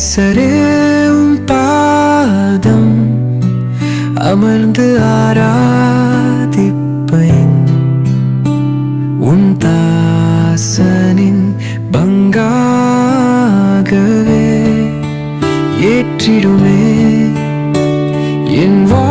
நேசரே உம் பாதம் அமர்ந்து ஆராதிப்பேன். உன் தாசனின் பங்காகவே ஏற்றிடுமே. என் வா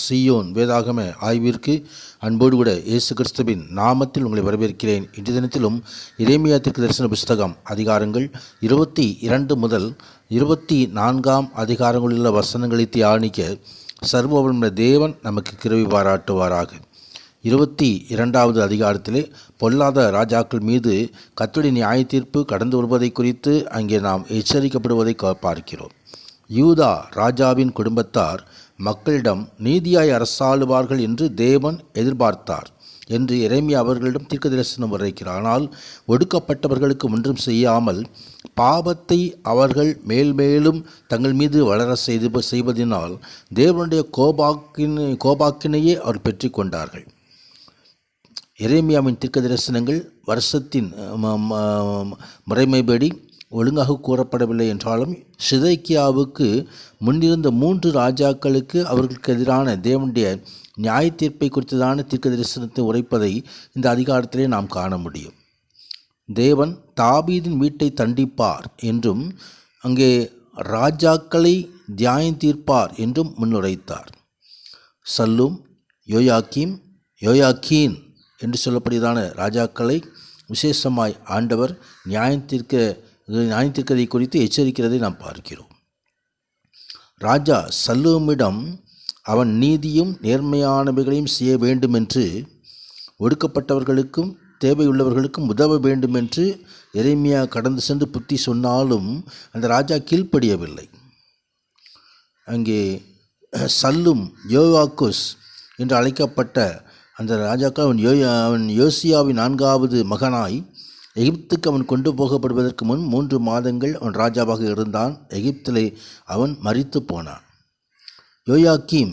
சியோன் வேதாகம ஆய்விற்கு அன்போடு கூட இயேசு கிறிஸ்துவின் நாமத்தில் உங்களை வரவேற்கிறேன். இன்றைய தினத்திலும் இறைமையா தரிசன புஸ்தகம் அதிகாரங்கள் இருபத்தி இரண்டு முதல் இருபத்தி நான்காம் அதிகாரங்களிலுள்ள வசனங்களை தியானிக்க சர்வவல்ல தேவன் நமக்கு கிருவி பாராட்டுவாராக. இருபத்தி இரண்டாவது அதிகாரத்திலே பொல்லாத ராஜாக்கள் மீது கத்துடி நியாய தீர்ப்பு கடந்து வருவதை குறித்து அங்கே நாம் எச்சரிக்கப்படுவதை பார்க்கிறோம். யூதா ராஜாவின் குடும்பத்தார் மக்களிடம் நீதியாய் அரசாளுவார்கள் என்று தேவன் எதிர்பார்த்தார் என்று எரேமியா அவர்களிடம் தீர்க்க தரிசனம் வரைக்கிறார். ஆனால் ஒடுக்கப்பட்டவர்களுக்கு ஒன்றும் செய்யாமல் பாவத்தை அவர்கள் மேல்மேலும் தங்கள் மீது வளர செய்து செய்வதினால் தேவனுடைய கோபாக்கினை கோபாக்கினையே அவர் பெற்றுக்கொண்டார்கள் இறைமையாவின் தீர்க்க தரிசனங்கள் வருஷத்தின் முறைமைப்படி ஒழுங்காக கூறப்படவில்லை என்றாலும் சிதைக்கியாவுக்கு முன்னிருந்த மூன்று ராஜாக்களுக்கு அவர்களுக்கு எதிரான தேவனுடைய நியாய தீர்ப்பை குறித்ததான தீர்க்க தரிசனத்தை உரைப்பதை இந்த அதிகாரத்திலே நாம் காண முடியும். தேவன் தாபீதின் வீட்டை தண்டிப்பார் என்றும் அங்கே ராஜாக்களை தியாயம் தீர்ப்பார் என்றும் முன்னுரைத்தார். சல்லும் யோயாக்கீம் யோயாக்கீன் என்று சொல்லப்படியதான ராஜாக்களை விசேஷமாய் ஆண்டவர் நியாயத்திற்க நியாயத்திற்கதை குறித்து எச்சரிக்கிறதை நாம் பார்க்கிறோம். ராஜா சல்லூமிடம் அவன் நீதியும் நேர்மையானவைகளையும் செய்ய வேண்டும் என்று ஒடுக்கப்பட்டவர்களுக்கும் தேவையுள்ளவர்களுக்கும் உதவ வேண்டும் என்று கடந்து சென்று புத்தி சொன்னாலும் அந்த ராஜா கீழ்ப்படியவில்லை. அங்கே சல்லும் யோவாக்குஸ் என்று அழைக்கப்பட்ட அந்த ராஜாக்கள் அவன் யோ அவன் யோசியாவின் நான்காவது மகனாய் எகிப்துக்கு அவன் கொண்டு போகப்படுவதற்கு முன் மூன்று மாதங்கள் அவன் ராஜாவாக இருந்தான். எகிப்திலே அவன் மறித்து போனான். யோயாக்கீம்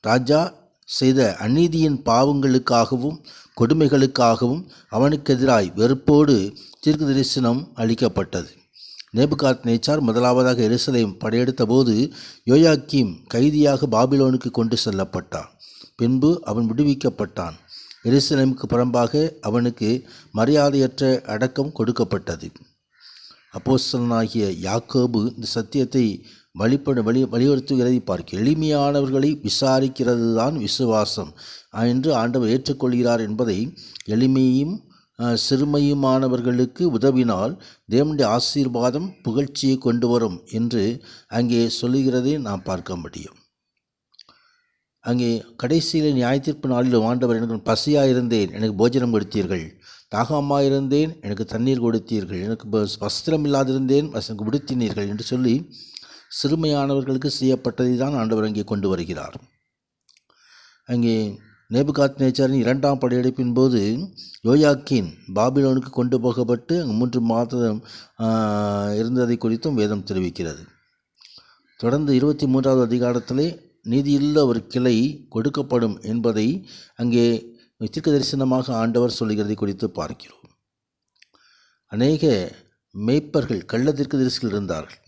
ராஜா செய்த அநீதியின் பாவங்களுக்காகவும் கொடுமைகளுக்காகவும் அவனுக்கு எதிராய் வெறுப்போடு தீர்க்க தரிசனம் அளிக்கப்பட்டது. நேபுகாத் நேச்சார் முதலாவதாக எருசலேம் படையெடுத்த போது யோயாக்கீம் கைதியாக பாபிலோனுக்கு கொண்டு செல்லப்பட்டான். பின்பு அவன் விடுவிக்கப்பட்டான். எருசலேமுக்கு புறம்பாக அவனுக்கு மரியாதையற்ற அடக்கம் கொடுக்கப்பட்டது. அப்போஸ்தலனாகிய யாக்கோபு இந்த சத்தியத்தை வழிபட வழி வலியுறுத்துகிறதை பார்க்க எளிமையானவர்களை விசாரிக்கிறது தான் விசுவாசம். என்று ஆண்டவர் ஏற்றுக்கொள்கிறார் என்பதை எளிமையும் சிறுமையுமானவர்களுக்கு உதவினால் தேவனுடைய ஆசீர்வாதம் புகழ்ச்சியை கொண்டு வரும் என்று அங்கே சொல்லுகிறதை நாம் பார்க்க முடியும். அங்கே கடைசியில் நியாயத்தீர்ப்பு நாளில் ஆண்டவர் எனக்கு பசியாக இருந்தேன் எனக்கு போஜனம் கொடுத்தீர்கள். தாகமாக இருந்தேன் எனக்கு தண்ணீர் கொடுத்தீர்கள். எனக்கு வஸ்திரம் இல்லாதிருந்தேன் எனக்கு உடுத்தினீர்கள் என்று சொல்லி சிறுமையானவர்களுக்கு செய்யப்பட்டதை தான் ஆண்டவர் அங்கே கொண்டு வருகிறார். அங்கே நேபுகாத் நேச்சாரின் இரண்டாம் படையெடுப்பின் போது யோயாக்கின் பாபிலோனுக்கு கொண்டு போகப்பட்டு அங்கு மூன்று மாதம் இருந்ததை குறித்தும் வேதம் தெரிவிக்கிறது. தொடர்ந்து இருபத்தி மூன்றாவது அதிகாரத்திலே நீதியுள்ள ஒரு கிளை கொடுக்கப்படும் என்பதை அங்கே தீர்க்க தரிசனமாக ஆண்டவர் சொல்லுகிறதை குறித்து பார்க்கிறோம். அநேக மேய்ப்பர்கள் கள்ள தீர்க்க தரிசிகள் இருந்தார்கள்.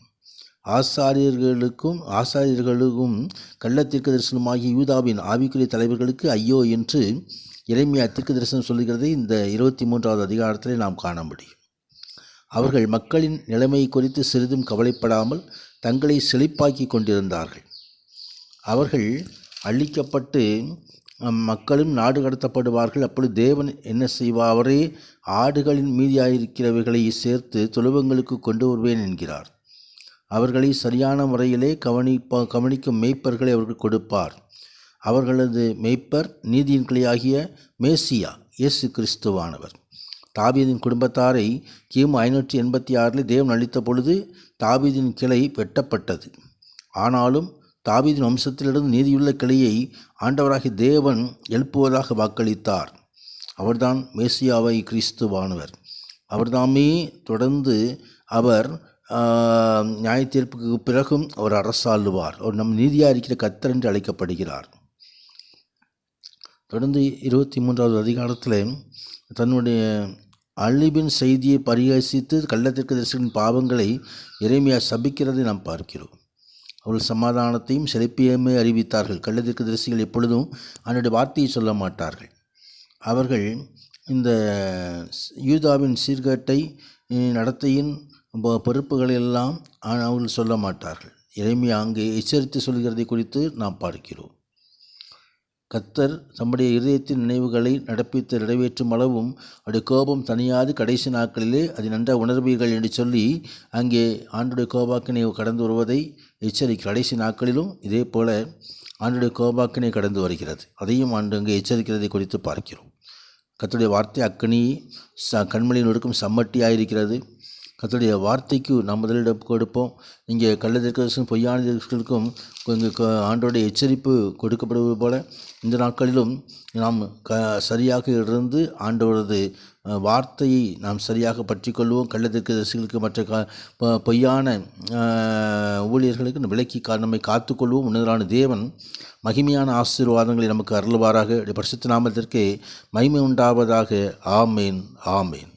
ஆசாரியர்களுக்கும் ஆசாரியர்களுக்கும் கள்ள தீர்க்க தரிசனமாகிய யூதாவின் ஆவிக்குரிய தலைவர்களுக்கு ஐயோ என்று இறைமையா தீர்க்க தரிசனம் சொல்லுகிறதை இந்த இருபத்தி மூன்றாவது அதிகாரத்தில் நாம் காண முடியும். அவர்கள் மக்களின் நிலைமை குறித்து சிறிதும் கவலைப்படாமல் தங்களை செழிப்பாக்கி கொண்டிருந்தார்கள். அவர்கள் அழிக்கப்பட்டு மக்களும் நாடு கடத்தப்படுவார்கள். அப்பொழுது தேவன் என்ன செய்வார்? அவரே ஆடுகளின் மீதியாயிருக்கிறவைகளை சேர்த்து தொழுவங்களுக்கு கொண்டு வருவேன் என்கிறார். அவர்களை சரியான முறையிலே கவனிப்ப கவனிக்கும் மேய்ப்பர்களை அவர்கள் கொடுப்பார். அவர்களது மேய்ப்பர் நீதியின் கிளையாகிய மேசியா இயேசு கிறிஸ்துவானவர். தாபீதின் குடும்பத்தாரை கிமு ஐநூற்றி எண்பத்தி ஆறில் தேவன் அளித்த பொழுது தாபீதின் கிளை வெட்டப்பட்டது. ஆனாலும் தாவீதின் வம்சத்திலிருந்து நீதியுள்ள கிளையை ஆண்டவராகிய தேவன் எழுப்புவதாக வாக்களித்தார். அவர்தான் மேசியாவை கிறிஸ்துவானவர் அவர்தாமே தொடர்ந்து அவர் நியாய தீர்ப்புக்கு பிறகும் அவர் அரசாளுவார். அவர் நம் நீதியாக இருக்கிற கத்தர் என்று அழைக்கப்படுகிறார். தொடர்ந்து இருபத்தி மூன்றாவது அதிகாரத்தில் தன்னுடைய அழிவின் செய்தியை பரிகசித்து கள்ளத்திற்கு தரிசனின் பாவங்களை இறைமையாக சபிக்கிறதை நாம் பார்க்கிறோம். அவர்கள் சமாதானத்தையும் செழிப்பியுமே அறிவித்தார்கள். கள்ளதிற்கு தரிசிகள் எப்பொழுதும் அவனுடைய வார்த்தையை சொல்ல மாட்டார்கள். அவர்கள் இந்த யூதாவின் சீர்கேட்டை நடத்தையின் பொ- பொறுப்புகளை எல்லாம் அவர்கள் சொல்ல மாட்டார்கள். இறைமையா அங்கே எச்சரித்து சொல்கிறதை குறித்து நாம் பார்க்கிறோம். கத்தர் தம்முடைய இருதயத்தின் நினைவுகளை நடப்பித்து நிறைவேற்றும் அளவும் அவருடைய கோபம் தனியாது கடைசி நாட்களிலே அதை நன்றாக உணர்வீர்கள் என்று சொல்லி அங்கே ஆண்டுடைய கோபாக்கினை கடந்து வருவதை எச்சரிக்க கடைசி நாட்களிலும் இதே போல ஆண்டுடைய கோபாக்கினை கடந்து வருகிறது. அதையும் ஆண்டு அங்கே எச்சரிக்கிறதை குறித்து பார்க்கிறோம். கத்தருடைய வார்த்தை அக்கனி ச கண்மொழியில் நொடுக்கும் சம்மட்டியாக கத்தருடைய வார்த்தைக்கு நாம் முதலிடம் கொடுப்போம். இங்கே கள்ளதற்கும் பொய்யானதற்கும் கொஞ்சம் ஆண்டோடைய எச்சரிப்பு கொடுக்கப்படுவது போல இந்த நாட்களிலும் நாம் க சரியாக இருந்து ஆண்டவரது வார்த்தையை நாம் சரியாக பற்றி கொள்வோம் கள்ளத்திற்கு தரிசிகளுக்கு மற்ற க பொய்யான ஊழியர்களுக்கு விலக்கி கா- நம்மை காத்துக்கொள்வோம். உன்னதரான தேவன் மகிமையான ஆசீர்வாதங்களை நமக்கு அருள்வாராக. பரிசுத்த நாமத்திற்கு மகிமை உண்டாவதாக. ஆமேன் ஆமேன்.